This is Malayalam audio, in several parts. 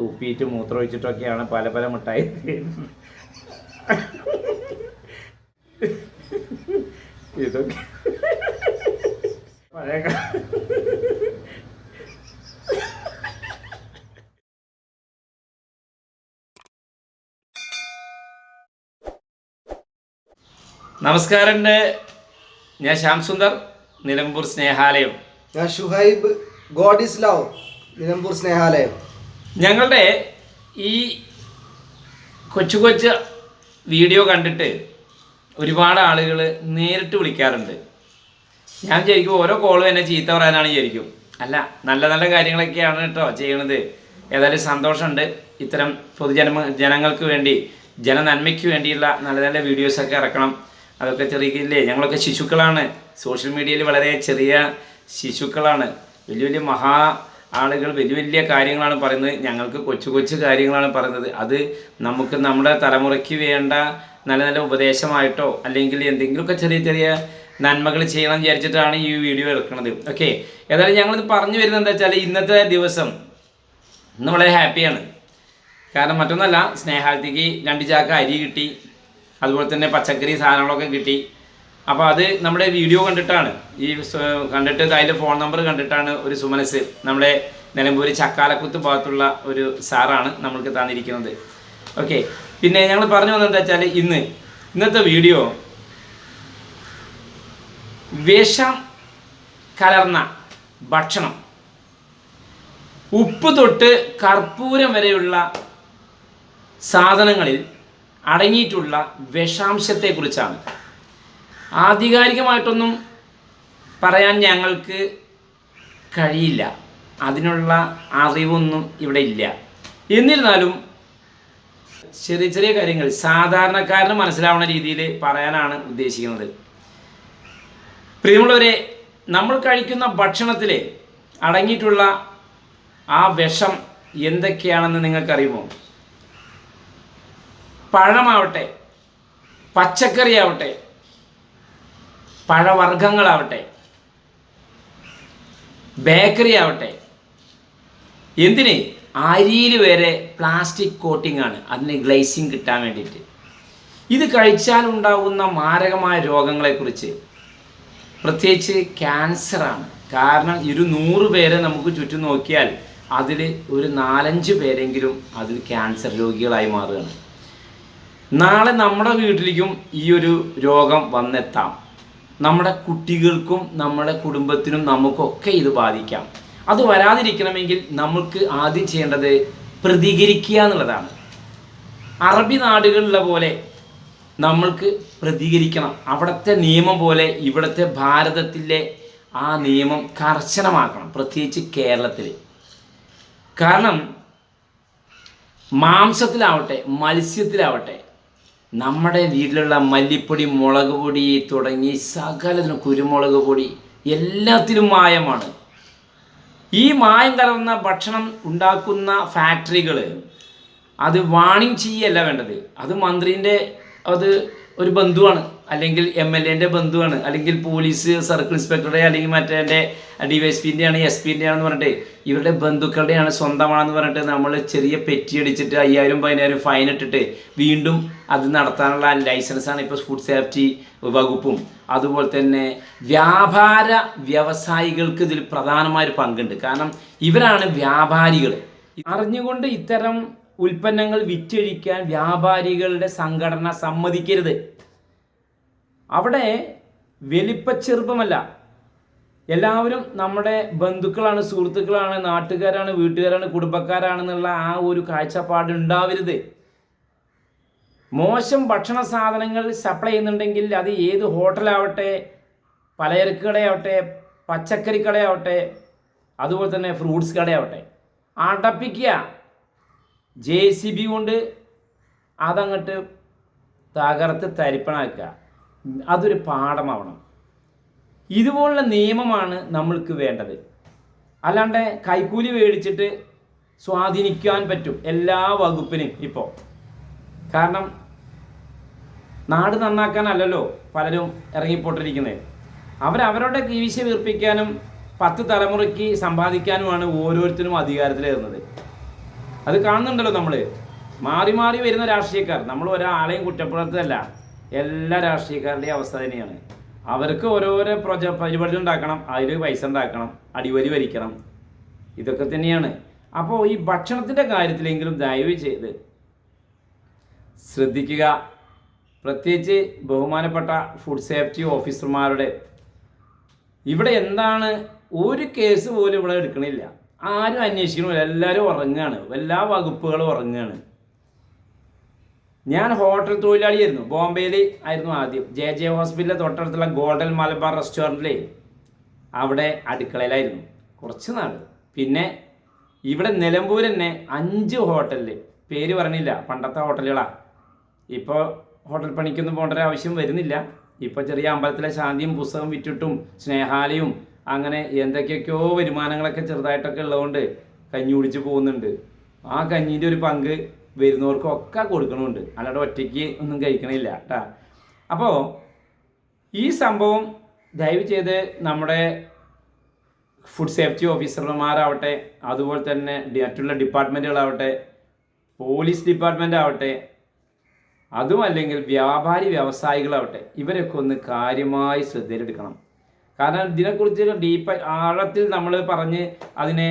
തുപ്പിയിട്ട് മൂത്രമൊഴിച്ചിട്ടൊക്കെയാണ് പല പല മിഠായി ഇതൊക്കെ പഴയ നമസ്കാരം ഞാൻ ശ്യാം സുന്ദർ നിലമ്പൂർ സ്നേഹാലയം. ഞാൻ Shuhaib God is love Nilambur Snehalayam. ഞങ്ങളുടെ ഈ കൊച്ചു കൊച്ചു വീഡിയോ കണ്ടിട്ട് ഒരുപാട് ആളുകൾ നേരിട്ട് വിളിക്കാറുണ്ട്. ഞാൻ ശരിക്കും ഓരോ കോളും എന്നെ ചീത്ത പറയാനാണ് വിചാരിക്കും. അല്ല നല്ല നല്ല കാര്യങ്ങളൊക്കെയാണ് കേട്ടോ ചെയ്യണത്. ഏതായാലും സന്തോഷമുണ്ട്. ഇത്തരം പൊതുജന ജനങ്ങൾക്ക് വേണ്ടി ജനനന്മയ്ക്ക് വേണ്ടിയുള്ള നല്ല നല്ല വീഡിയോസൊക്കെ ഇറക്കണം. അതൊക്കെ ചെറിയില്ലേ ഞങ്ങളൊക്കെ ശിശുക്കളാണ്. സോഷ്യൽ മീഡിയയിൽ വളരെ ചെറിയ ശിശുക്കളാണ്. വലിയ വലിയ മഹാ ആളുകൾ വലിയ വലിയ കാര്യങ്ങളാണ് പറയുന്നത്. ഞങ്ങൾക്ക് കൊച്ചു കൊച്ചു കാര്യങ്ങളാണ് പറയുന്നത്. അത് നമുക്ക് നമ്മുടെ തലമുറയ്ക്ക് വേണ്ട നല്ല നല്ല ഉപദേശമായിട്ടോ അല്ലെങ്കിൽ എന്തെങ്കിലുമൊക്കെ ചെറിയ ചെറിയ നന്മകൾ ചെയ്യണം വിചാരിച്ചിട്ടാണ് ഈ വീഡിയോ എടുക്കുന്നത്. ഓക്കെ ഏതായാലും ഞങ്ങളിത് പറഞ്ഞു വരുന്നത് എന്താ വെച്ചാൽ ഇന്നത്തെ ദിവസം ഇന്ന് വളരെ ഹാപ്പിയാണ് കാരണം മറ്റൊന്നല്ല സ്നേഹാർത്ഥിക്ക് രണ്ട് ചാക്ക അരി കിട്ടി. അതുപോലെ തന്നെ പച്ചക്കറി സാധനങ്ങളൊക്കെ കിട്ടി. അപ്പോൾ അത് നമ്മുടെ വീഡിയോ കണ്ടിട്ടാണ്. ഈ കണ്ടിട്ട് അതിന്റെ ഫോൺ നമ്പർ കണ്ടിട്ടാണ് ഒരു സുമനസ് നമ്മുടെ നിലമ്പൂർ ചക്കാലക്കുത്ത് ഭാഗത്തുള്ള ഒരു സാറാണ് നമ്മൾക്ക് തന്നിരിക്കുന്നത്. ഓക്കെ പിന്നെ ഞങ്ങൾ പറഞ്ഞു വന്നത് എന്താ വെച്ചാൽ ഇന്ന് ഇന്നത്തെ വീഡിയോ വിഷം കലർന്ന ഭക്ഷണം. ഉപ്പ് തൊട്ട് കർപ്പൂരം വരെയുള്ള സാധനങ്ങളിൽ അടങ്ങിയിട്ടുള്ള വിഷാംശത്തെക്കുറിച്ചാണ്. ആധികാരികമായിട്ടൊന്നും പറയാൻ ഞങ്ങൾക്ക് കഴിയില്ല. അതിനുള്ള അറിവൊന്നും ഇവിടെ ഇല്ല. എന്നിരുന്നാലും ചെറിയ ചെറിയ കാര്യങ്ങൾ സാധാരണക്കാരന് മനസ്സിലാവുന്ന രീതിയിൽ പറയാനാണ് ഉദ്ദേശിക്കുന്നത്. പ്രിയമുള്ളവരെ നമ്മൾ കഴിക്കുന്ന ഭക്ഷണത്തിൽ അടങ്ങിയിട്ടുള്ള ആ വിഷം എന്തൊക്കെയാണെന്ന് നിങ്ങൾക്കറിയുമോ? പഴമാവട്ടെ പച്ചക്കറി ആവട്ടെ പഴവർഗങ്ങളാവട്ടെ ബേക്കറി ആവട്ടെ എന്തിന് അരിയിൽ വരെ പ്ലാസ്റ്റിക് കോട്ടിംഗ് ആണ് അതിന് ഗ്ലേസിങ് കിട്ടാൻ വേണ്ടിയിട്ട്. ഇത് കഴിച്ചാൽ ഉണ്ടാകുന്ന മാരകമായ രോഗങ്ങളെക്കുറിച്ച് പ്രത്യേകിച്ച് ക്യാൻസറാണ് കാരണം ഒരു നൂറ് പേരെ നമുക്ക് ചുറ്റും നോക്കിയാൽ അതിൽ ഒരു നാലഞ്ച് പേരെങ്കിലും അതിൽ ക്യാൻസർ രോഗികളായി മാറുകയാണ്. നാളെ നമ്മുടെ വീട്ടിലേക്കും ഈ ഒരു രോഗം വന്നെത്താം. നമ്മുടെ കുട്ടികൾക്കും നമ്മുടെ കുടുംബത്തിനും നമുക്കൊക്കെ ഇത് ബാധിക്കാം. അത് വരാതിരിക്കണമെങ്കിൽ നമുക്ക് ആദ്യം ചെയ്യേണ്ടത് പ്രതികരിക്കുക എന്നുള്ളതാണ്. അറബി നാടുകളിലെ പോലെ നമ്മൾക്ക് പ്രതികരിക്കണം. അവിടുത്തെ നിയമം പോലെ ഇവിടുത്തെ ഭാരതത്തിലെ ആ നിയമം കർശനമാക്കണം പ്രത്യേകിച്ച് കേരളത്തിൽ കാരണം മാംസത്തിലാവട്ടെ മത്സ്യത്തിലാവട്ടെ നമ്മുടെ വീട്ടിലുള്ള മല്ലിപ്പൊടി മുളക് പൊടി തുടങ്ങി സകലത്തിനും കുരുമുളക് പൊടി എല്ലാത്തിലും മായമാണ്. ഈ മായം കലർന്ന ഭക്ഷണം ഉണ്ടാക്കുന്ന ഫാക്ടറികൾ അത് വാണിംഗ് ചെയ്യല്ല വേണ്ടത്. അത് മന്ത്രിന്റെ അത് ഒരു ബന്ധുവാണ്. അല്ലെങ്കിൽ എം എൽ എന്റെ ബന്ധുവാണ്. അല്ലെങ്കിൽ പോലീസ് സർക്കിൾ ഇൻസ്പെക്ടറുടെ അല്ലെങ്കിൽ മറ്റേ എന്റെ ഡി വൈ എസ് പിന്റെ ആണ് എസ് പിന്റെ ആണെന്ന് പറഞ്ഞിട്ട് ഇവരുടെ ബന്ധുക്കളുടെയാണ് സ്വന്തമാണെന്ന് പറഞ്ഞിട്ട് നമ്മൾ ചെറിയ പെറ്റി അടിച്ചിട്ട് അയ്യായിരം പതിനായിരം ഫൈൻ ഇട്ടിട്ട് വീണ്ടും അത് നടത്താനുള്ള ലൈസൻസാണ് ഇപ്പോൾ ഫുഡ് സേഫ്റ്റി വകുപ്പും. അതുപോലെ തന്നെ വ്യാപാര വ്യവസായികൾക്ക് ഇതിൽ പ്രധാനമായൊരു പങ്കുണ്ട്. കാരണം ഇവരാണ് വ്യാപാരികൾ അറിഞ്ഞുകൊണ്ട് ഇത്തരം ഉൽപ്പന്നങ്ങൾ വിറ്റഴിക്കാൻ വ്യാപാരികളുടെ സംഘടന സമ്മതിക്കരുത്. അവിടെ വലിപ്പച്ചെറുപ്പമല്ല. എല്ലാവരും നമ്മുടെ ബന്ധുക്കളാണ് സുഹൃത്തുക്കളാണ് നാട്ടുകാരാണ് വീട്ടുകാരാണ് കുടുംബക്കാരാണെന്നുള്ള ആ ഒരു കാഴ്ചപ്പാട് ഉണ്ടാവരുത്. മോശം ഭക്ഷണ സാധനങ്ങൾ സപ്ലൈ ചെയ്യുന്നുണ്ടെങ്കിൽ അത് ഏത് ഹോട്ടലാവട്ടെ പലചരക്ക് കടയാവട്ടെ പച്ചക്കറി കടയാവട്ടെ അതുപോലെ തന്നെ ഫ്രൂട്ട്സ് കടയാവട്ടെ. അടപ്പിക്കുക. ജെ സി ബി കൊണ്ട് അതങ്ങോട്ട് തകർത്ത് തരിപ്പണാക്കുക. അതൊരു പാഠമാവണം. ഇതുപോലുള്ള നിയമമാണ് നമ്മൾക്ക് വേണ്ടത്. അല്ലാണ്ട് കൈക്കൂലി മേടിച്ചിട്ട് സ്വാധീനിക്കാൻ പറ്റും എല്ലാ വകുപ്പിനും ഇപ്പോൾ കാരണം നാട് നന്നാക്കാനല്ലല്ലോ പലരും ഇറങ്ങിപ്പോട്ടിരിക്കുന്നത് അവരവരുടെ കീവിശ വീർപ്പിക്കാനും പത്ത് തലമുറയ്ക്ക് സമ്പാദിക്കാനുമാണ് ഓരോരുത്തരും അധികാരത്തിലേറുന്നത്. അത് കാണുന്നുണ്ടല്ലോ നമ്മൾ മാറി മാറി വരുന്ന രാഷ്ട്രീയക്കാർ. നമ്മൾ ഒരാളെയും കുറ്റപ്പെടുത്തല്ല എല്ലാ രാഷ്ട്രീയക്കാരുടെയും അവസ്ഥ തന്നെയാണ്. അവർക്ക് ഓരോരോ പ്രൊജ പരിപാടികൾ ഉണ്ടാക്കണം. അതിൽ പൈസ ഉണ്ടാക്കണം. അടിവരി വരിക്കണം ഇതൊക്കെ തന്നെയാണ്. അപ്പോൾ ഈ ഭക്ഷണത്തിന്റെ കാര്യത്തിലെങ്കിലും ദയവ് ചെയ്ത് ശ്രദ്ധിക്കുക. പ്രത്യേകിച്ച് ബഹുമാനപ്പെട്ട ഫുഡ് സേഫ്റ്റി ഓഫീസർമാരുടെ ഇവിടെ എന്താണ്? ഒരു കേസ് പോലും ഇവിടെ എടുക്കണില്ല. ആരും അന്വേഷിക്കണോ എല്ലാവരും ഉറങ്ങുകയാണ് എല്ലാ വകുപ്പുകളും ഉറങ്ങുകയാണ് ഞാൻ ഹോട്ടൽ തൊഴിലാളിയായിരുന്നു. ബോംബെയിൽ ആയിരുന്നു ആദ്യം. ജെ ജെ ഹോസ്പിറ്റലിലെ തൊട്ടടുത്തുള്ള ഗോൾഡൻ മലബാർ റെസ്റ്റോറന്റിലെ അവിടെ അടുക്കളയിലായിരുന്നു. കുറച്ച് നാൾ പിന്നെ ഇവിടെ നിലമ്പൂർ തന്നെ അഞ്ച് ഹോട്ടലിൽ പേര് പറഞ്ഞില്ല. പണ്ടത്തെ ഹോട്ടലുകളാണ് ഇപ്പോൾ ഹോട്ടൽ പണിക്കൊന്നും പോകേണ്ട ആവശ്യം വരുന്നില്ല. ഇപ്പോൾ ചെറിയ അമ്പലത്തിലെ ശാന്തിയും പുസ്തകം വിറ്റിട്ടും സ്നേഹാലയും അങ്ങനെ എന്തൊക്കെയൊക്കെയോ വരുമാനങ്ങളൊക്കെ ചെറുതായിട്ടൊക്കെ ഉള്ളതുകൊണ്ട് കഞ്ഞി കുടിച്ച് പോകുന്നുണ്ട്. ആ കഞ്ഞീന്റെ ഒരു പങ്ക് വരുന്നവർക്കൊക്കെ കൊടുക്കണമുണ്ട്. അല്ലാതെ ഒറ്റയ്ക്ക് ഒന്നും കഴിക്കണില്ല കേട്ടാ അപ്പോൾ ഈ സംഭവം ദയവ് ചെയ്ത് നമ്മുടെ ഫുഡ് സേഫ്റ്റി ഓഫീസർമാരാവട്ടെ അതുപോലെ തന്നെ മറ്റുള്ള ഡിപ്പാർട്ട്മെന്റുകളാവട്ടെ പോലീസ് ഡിപ്പാർട്ട്മെന്റ് ആവട്ടെ അതും അല്ലെങ്കിൽ വ്യാപാരി വ്യവസായികളാവട്ടെ ഇവരൊക്കെ ഒന്ന് കാര്യമായി ശ്രദ്ധയിലെടുക്കണം. കാരണം ഇതിനെക്കുറിച്ച് ഡീപ്പ് ആഴത്തിൽ നമ്മൾ പറഞ്ഞ് അതിനെ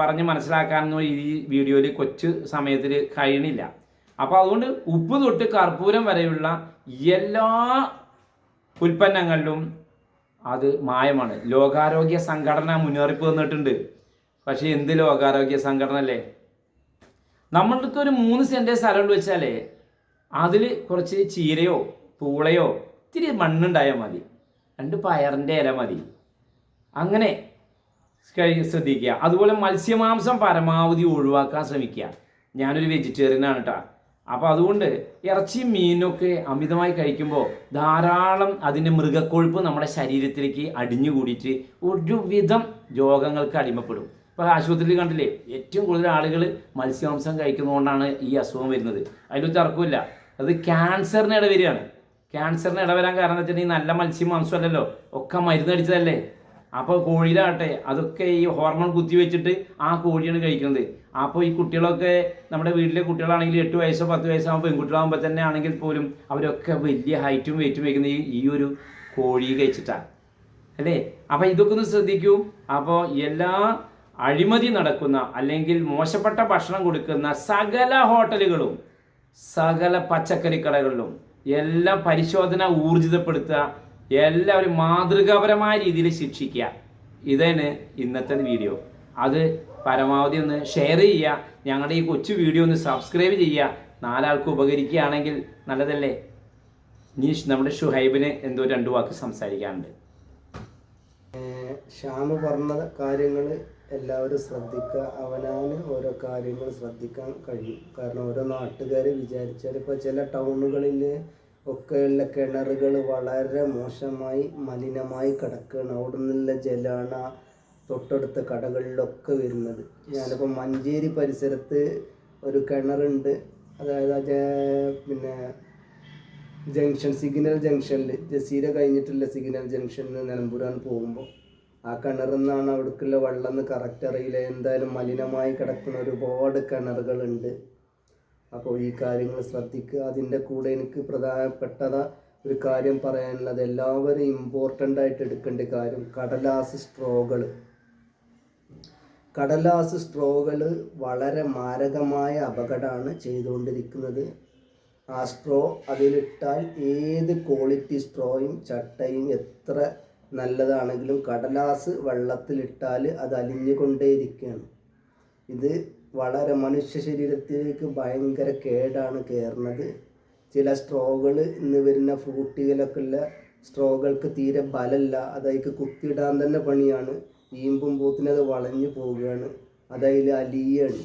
പറഞ്ഞ് മനസ്സിലാക്കാനൊന്നും ഈ വീഡിയോയിൽ കൊച്ചു സമയത്തിൽ കഴിയണില്ല. അപ്പോൾ അതുകൊണ്ട് ഉപ്പ് തൊട്ട് കർപ്പൂരം വരെയുള്ള എല്ലാ ഉൽപ്പന്നങ്ങളിലും അത് മായമാണ്. ലോകാരോഗ്യ സംഘടന മുന്നറിയിപ്പ് തന്നിട്ടുണ്ട്. പക്ഷേ എന്ത് ലോകാരോഗ്യ സംഘടന അല്ലേ? നമ്മൾക്ക് ഒരു മൂന്ന് സെന്റ് സ്ഥലം വെച്ചാലേ അതിൽ കുറച്ച് ചീരയോ പൂളയോ ഇത്തിരി മണ്ണുണ്ടായാൽ മതി. രണ്ട് പയറിന്റെ ഇല മതി. അങ്ങനെ ശ്രദ്ധിക്കുക. അതുപോലെ മത്സ്യമാംസം പരമാവധി ഒഴിവാക്കാൻ ശ്രമിക്കുക. ഞാനൊരു വെജിറ്റേറിയൻ ആണ് കേട്ടോ അപ്പോൾ അതുകൊണ്ട് ഇറച്ചി മീനൊക്കെ അമിതമായി കഴിക്കുമ്പോൾ ധാരാളം അതിന്റെ മൃഗക്കൊഴുപ്പ് നമ്മുടെ ശരീരത്തിലേക്ക് അടിഞ്ഞു കൂടിയിട്ട് ഒരുവിധം രോഗങ്ങൾക്ക് അടിമപ്പെടും. ഇപ്പോൾ ആശുപത്രിയിൽ കണ്ടില്ലേ ഏറ്റവും കൂടുതൽ ആളുകൾ മത്സ്യമാംസം കഴിക്കുന്നതുകൊണ്ടാണ് ഈ അസുഖം വരുന്നത്. അതിലൊരു തർക്കമില്ല അത് ക്യാൻസറിന് ഇടവരികയാണ്. ക്യാൻസറിന് ഇടവരാൻ കാരണം വെച്ചിട്ടുണ്ടെങ്കിൽ നല്ല മത്സ്യം മാംസമല്ലല്ലോ. ഒക്കെ മരുന്നടിച്ചതല്ലേ അപ്പോൾ കോഴിയിലാകട്ടെ അതൊക്കെ ഈ ഹോർമോൺ കുത്തി വെച്ചിട്ട് ആ കോഴിയാണ് കഴിക്കുന്നത്. അപ്പോൾ ഈ കുട്ടികളൊക്കെ നമ്മുടെ വീട്ടിലെ കുട്ടികളാണെങ്കിൽ എട്ട് വയസ്സോ പത്ത് വയസ്സോ ആകുമ്പോൾ പെൺകുട്ടികളാകുമ്പോൾ തന്നെ ആണെങ്കിൽ പോലും അവരൊക്കെ വലിയ ഹൈറ്റും വെയിറ്റും വയ്ക്കുന്ന ഈ ഒരു കോഴി കഴിച്ചിട്ടാണ് അല്ലേ? അപ്പോൾ ഇതൊക്കെ ഒന്ന് ശ്രദ്ധിക്കൂ. അപ്പോൾ എല്ലാ അഴിമതി നടക്കുന്ന അല്ലെങ്കിൽ മോശപ്പെട്ട ഭക്ഷണം കൊടുക്കുന്ന സകല ഹോട്ടലുകളും സകല പച്ചക്കറി കടകളിലും എല്ലാം പരിശോധന ഊർജിതപ്പെടുത്തുക എല്ലാവരും മാതൃകാപരമായ രീതിയിൽ ശിക്ഷിക്കുക. ഇതാണ് ഇന്നത്തെ വീഡിയോ അത് പരമാവധി ഒന്ന് ഷെയർ ചെയ്യുക. ഞങ്ങളുടെ ഈ കൊച്ചു വീഡിയോ ഒന്ന് സബ്സ്ക്രൈബ് ചെയ്യുക. നാലാൾക്ക് ഉപകരിക്കുകയാണെങ്കിൽ നല്ലതല്ലേ? ഇനി നമ്മുടെ ഷുഹൈബിന് എന്തോ രണ്ടു വാക്ക് സംസാരിക്കാനുണ്ട്. ശ്യാമ പറഞ്ഞ കാര്യങ്ങൾ എല്ലാവരും ശ്രദ്ധിക്കുക. അവനാന് ഓരോ കാര്യങ്ങൾ ശ്രദ്ധിക്കാൻ കഴിയും. കാരണം ഓരോ നാട്ടുകാർ വിചാരിച്ചാൽ ഇപ്പോൾ ചില ടൗണുകളിൽ ഒക്കെയുള്ള കിണറുകൾ വളരെ മോശമായി മലിനമായി കിടക്കുകയാണ് അവിടെ നിന്നുള്ള ജലാണ് തൊട്ടടുത്ത കടകളിലൊക്കെ വരുന്നത്. ഞാനിപ്പോൾ മഞ്ചേരി പരിസരത്ത് ഒരു കിണറുണ്ട്. അതായത് അത് പിന്നെ ജംഗ്ഷൻ സിഗ്നൽ ജംഗ്ഷനിൽ ജസീര കഴിഞ്ഞിട്ടുള്ള സിഗ്നൽ ജംഗ്ഷനിൽ നിലമ്പൂരാൻ പോകുമ്പോൾ ആ കിണറിൽ നിന്നാണ് അവിടേക്കുള്ള വെള്ളം എന്ന് കറക്റ്റ് അറിയില്ല. എന്തായാലും മലിനമായി കിടക്കുന്ന ഒരുപാട് കിണറുകളുണ്ട്. അപ്പോൾ ഈ കാര്യങ്ങൾ ശ്രദ്ധിക്കുക. അതിന്റെ കൂടെ എനിക്ക് പ്രധാനപ്പെട്ടത ഒരു കാര്യം പറയാനുള്ളത്. എല്ലാവരും ഇമ്പോർട്ടന്റ് ആയിട്ട് എടുക്കേണ്ട കാര്യം കടലാസ് സ്ട്രോകൾ. കടലാസ് സ്ട്രോകൾ വളരെ മാരകമായ അപകടമാണ് ചെയ്തുകൊണ്ടിരിക്കുന്നത്. ആ സ്ട്രോ അതിലിട്ടാൽ ഏത് ക്വാളിറ്റി സ്ട്രോയും ചട്ടയും എത്ര നല്ലതാണെങ്കിലും കടലാസ് വെള്ളത്തിലിട്ടാൽ അത് അലിഞ്ഞുകൊണ്ടേയിരിക്കുകയാണ് ഇത് വളരെ മനുഷ്യ ശരീരത്തിലേക്ക് ഭയങ്കര കേടാണ് കയറുന്നത്. ചില സ്ട്രോകൾ ഇന്ന് വരുന്ന ഫ്രൂട്ടികളൊക്കെ ഉള്ള സ്ട്രോകൾക്ക് തീരെ ബലമല്ല. അതതിക്ക് കുത്തിയിടാൻ തന്നെ പണിയാണ്. ഈമ്പും അത് വളഞ്ഞു പോവുകയാണ്. അതതിൽ അലിയാണ്.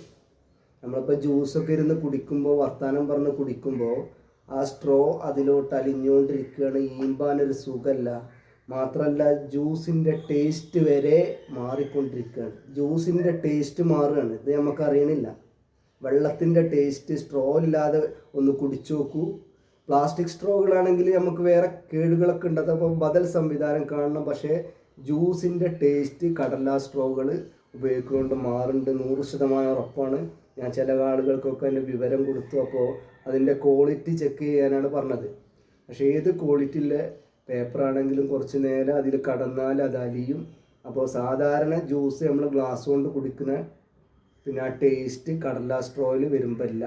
നമ്മളിപ്പോൾ ജ്യൂസൊക്കെ ഇരുന്ന് കുടിക്കുമ്പോൾ വർത്താനം പറഞ്ഞ് കുടിക്കുമ്പോൾ ആ സ്ട്രോ അതിലോട്ട് അലിഞ്ഞുകൊണ്ടിരിക്കുകയാണ്. ഈമ്പാനൊരു സുഖമല്ല. മാത്രമല്ല ജ്യൂസിന്റെ ടേസ്റ്റ് വരെ മാറിക്കൊണ്ടിരിക്കുകയാണ്. ജ്യൂസിന്റെ ടേസ്റ്റ് മാറുകയാണ്. ഇത് നമുക്ക് അറിയണില്ല വെള്ളത്തിന്റെ ടേസ്റ്റ് സ്ട്രോ ഇല്ലാതെ ഒന്ന് കുടിച്ചു നോക്കൂ. പ്ലാസ്റ്റിക് സ്ട്രോകളാണെങ്കിൽ നമുക്ക് വേറെ കേടുകളൊക്കെ ഉണ്ട്. അതപ്പോൾ ബദൽ സംവിധാനം കാണണം. പക്ഷേ ജ്യൂസിന്റെ ടേസ്റ്റ് കടലാ സ്ട്രോകൾ ഉപയോഗിക്കുകൊണ്ട് മാറുന്നുണ്ട്. നൂറ് ശതമാനം ഉറപ്പാണ്. ഞാൻ ചില ആളുകൾക്കൊക്കെ അതിന്റെ വിവരം കൊടുത്തു. അപ്പോൾ അതിന്റെ ക്വാളിറ്റി ചെക്ക് ചെയ്യാനാണ് പറഞ്ഞത്. പക്ഷേ ഏത് ക്വാളിറ്റിയിലെ പേപ്പറാണെങ്കിലും കുറച്ച് നേരം അതിൽ കടന്നാൽ അത് അലിയും. അപ്പോൾ സാധാരണ ജ്യൂസ് നമ്മൾ ഗ്ലാസ് കൊണ്ട് കുടിക്കുന്ന പിന്നെ ആ ടേസ്റ്റ് കടലാസ് സ്ട്രോയിൽ വരുമ്പില്ല.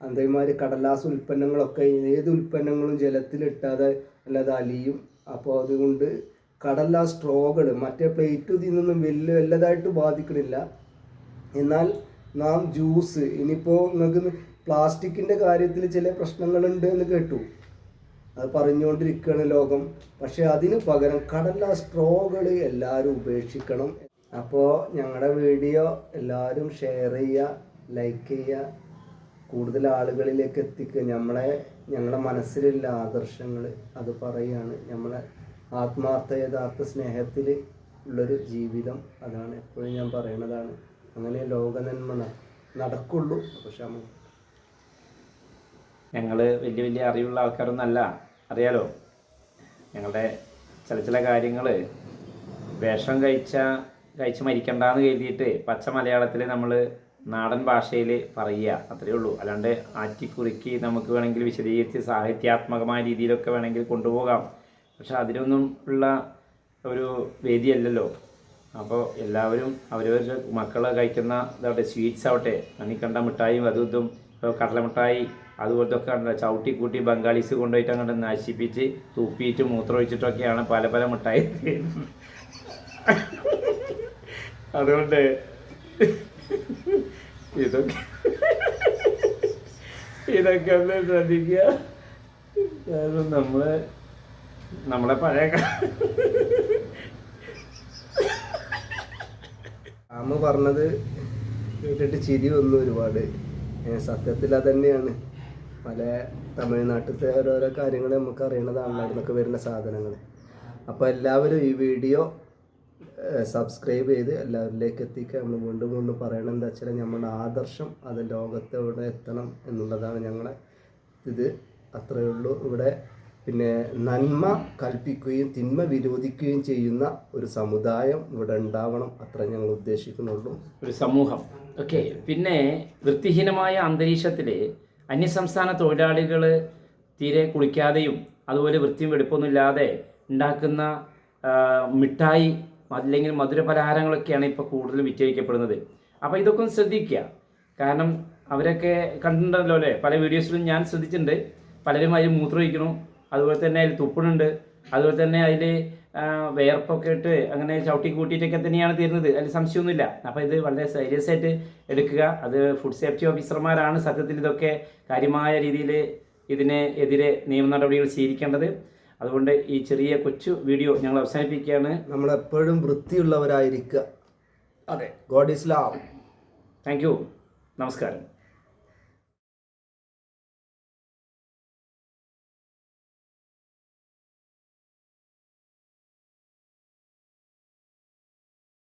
അതേമാതിരി കടലാസ് ഉൽപ്പന്നങ്ങളൊക്കെ ഏത് ഉൽപ്പന്നങ്ങളും ജലത്തിലിട്ടാതെ അല്ലാതെ അലിയും. അപ്പോൾ അതുകൊണ്ട് കടലാസ് സ്ട്രോകൾ മറ്റേ പ്ലേറ്റ് ഇതിൽ വലിയ വല്ലതായിട്ട് ബാധിക്കണില്ല. എന്നാൽ നാം ജ്യൂസ് ഇനിയിപ്പോൾ നിങ്ങൾക്ക് പ്ലാസ്റ്റിക്കിന്റെ കാര്യത്തിൽ ചില പ്രശ്നങ്ങളുണ്ട് എന്ന് കേട്ടു. അത് പറഞ്ഞുകൊണ്ടിരിക്കുകയാണ് ലോകം. പക്ഷെ അതിന് പകരം കടല സ്ട്രോകൾ എല്ലാവരും ഉപേക്ഷിക്കണം. അപ്പോൾ ഞങ്ങളുടെ വീഡിയോ എല്ലാവരും ഷെയർ ചെയ്യുക ലൈക്ക് ചെയ്യുക. കൂടുതൽ ആളുകളിലേക്ക് എത്തിക്കുക. നമ്മളെ ഞങ്ങളുടെ മനസ്സിലുള്ള ആദർശങ്ങൾ അത് പറയുകയാണ്. നമ്മളെ ആത്മാർത്ഥ യഥാർത്ഥ സ്നേഹത്തിൽ ഉള്ളൊരു ജീവിതം അതാണ് എപ്പോഴും ഞാൻ പറയണതാണ്. അങ്ങനെ ലോകനന്മ നടക്കുള്ളൂ. പക്ഷെ നമുക്ക് ഞങ്ങൾ വലിയ വലിയ അറിവുള്ള ആൾക്കാരൊന്നല്ല അറിയാലോ? ഞങ്ങളുടെ ചില ചില കാര്യങ്ങൾ വേഷം കഴിച്ച കഴിച്ച് മരിക്കണ്ടെന്ന് കരുതിയിട്ട് പച്ച മലയാളത്തിൽ നമ്മൾ നാടൻ ഭാഷയിൽ പറയുക. അത്രയേ ഉള്ളൂ. അല്ലാണ്ട് ആറ്റിക്കുറുക്കി നമുക്ക് വേണമെങ്കിൽ വിശദീകരിച്ച് സാഹിത്യാത്മകമായ രീതിയിലൊക്കെ വേണമെങ്കിൽ കൊണ്ടുപോകാം. പക്ഷെ അതിനൊന്നും ഉള്ള ഒരു വേദിയല്ലല്ലോ. അപ്പോൾ എല്ലാവരും അവരവരുടെ മക്കൾ കഴിക്കുന്ന ഇതാവട്ടെ സ്വീറ്റ്സ് ആവട്ടെ അണി കണ്ട മിഠായിയും അതും ഇതും കടലമിഠായി അതുപോലത്തെ ഒക്കെ കണ്ട ചവിട്ടി കൂട്ടി ബംഗാളീസ് കൊണ്ടുപോയിട്ട് അങ്ങോട്ട് നശിപ്പിച്ച് തുപ്പിയിട്ട് മൂത്രമൊഴിച്ചിട്ടൊക്കെയാണ് പല പല മിഠായി അതുകൊണ്ട് ഇതൊക്കെ ഇതൊക്കെ ഒന്ന് ശ്രദ്ധിക്കുക. കാരണം നമ്മൾ നമ്മളെ പഴയ അമ്മ പറഞ്ഞത് കേട്ടിട്ട് ചിരി വന്നു ഒരുപാട്. സത്യത്തിൽ അത് തന്നെയാണ്. പല തമിഴ്നാട്ടിലത്തെ ഓരോരോ കാര്യങ്ങൾ നമുക്ക് അറിയണതാണ് അവിടെ നിന്നൊക്കെ വരുന്ന സാധനങ്ങൾ അപ്പോൾ എല്ലാവരും ഈ വീഡിയോ സബ്സ്ക്രൈബ് ചെയ്ത് എല്ലാവരിലേക്ക് എത്തിക്കുക. നമ്മൾ വീണ്ടും വീണ്ടും പറയണം എന്താ വെച്ചാൽ നമ്മുടെ ആദർശം അത് ലോകത്തോടെ എത്തണം എന്നുള്ളതാണ് ഞങ്ങളെ ഇത്. അത്രയേ ഉള്ളൂ. ഇവിടെ പിന്നെ നന്മ കൽപ്പിക്കുകയും തിന്മ വിരോധിക്കുകയും ചെയ്യുന്ന ഒരു സമുദായം ഇവിടെ ഉണ്ടാവണം. അത്ര ഞങ്ങൾ ഉദ്ദേശിക്കുന്നുള്ളൂ. ഒരു സമൂഹം. ഓക്കെ. പിന്നെ വൃത്തിഹീനമായ അന്തരീക്ഷത്തിൽ അന്യസംസ്ഥാന തൊഴിലാളികൾ തീരെ കുളിക്കാതെയും അതുപോലെ വൃത്തിയും വെടുപ്പൊന്നും ഇല്ലാതെ ഉണ്ടാക്കുന്ന മിഠായി അല്ലെങ്കിൽ മധുരപലഹാരങ്ങളൊക്കെയാണ് ഇപ്പോൾ കൂടുതൽ വിറ്റഴിക്കപ്പെടുന്നത്. അപ്പോൾ ഇതൊക്കെ ഒന്ന് ശ്രദ്ധിക്കുക. കാരണം അവരൊക്കെ കണ്ടിട്ടുണ്ടല്ലോ അല്ലേ? പല വീഡിയോസിലും ഞാൻ ശ്രദ്ധിച്ചിട്ടുണ്ട്. പലരും അതിൽ മൂത്രമൊഴിക്കണു അതുപോലെ തന്നെ അതിൽ തുപ്പണുണ്ട് അതുപോലെ തന്നെ അതിൽ വേർപ്പൊക്കെ ഇട്ട് അങ്ങനെ ചവിട്ടി കൂട്ടിയിട്ടൊക്കെ തന്നെയാണ് തീരുന്നത്. അതിൽ സംശയമൊന്നുമില്ല. അപ്പോൾ ഇത് വളരെ സീരിയസ് ആയിട്ട് എടുക്കുക. അത് ഫുഡ് സേഫ്റ്റി ഓഫീസർമാരാണ് സത്യത്തിൽ ഇതൊക്കെ കാര്യമായ രീതിയിൽ ഇതിന് എതിരെ നിയമ നടപടികൾ സ്വീകരിക്കേണ്ടത്. അതുകൊണ്ട് ഈ ചെറിയ കൊച്ചു വീഡിയോ ഞങ്ങൾ അവസാനിപ്പിക്കുകയാണ്. നമ്മളെപ്പോഴും വൃത്തിയുള്ളവരായിരിക്കുക. അതെ. God is love thank you നമസ്കാരം.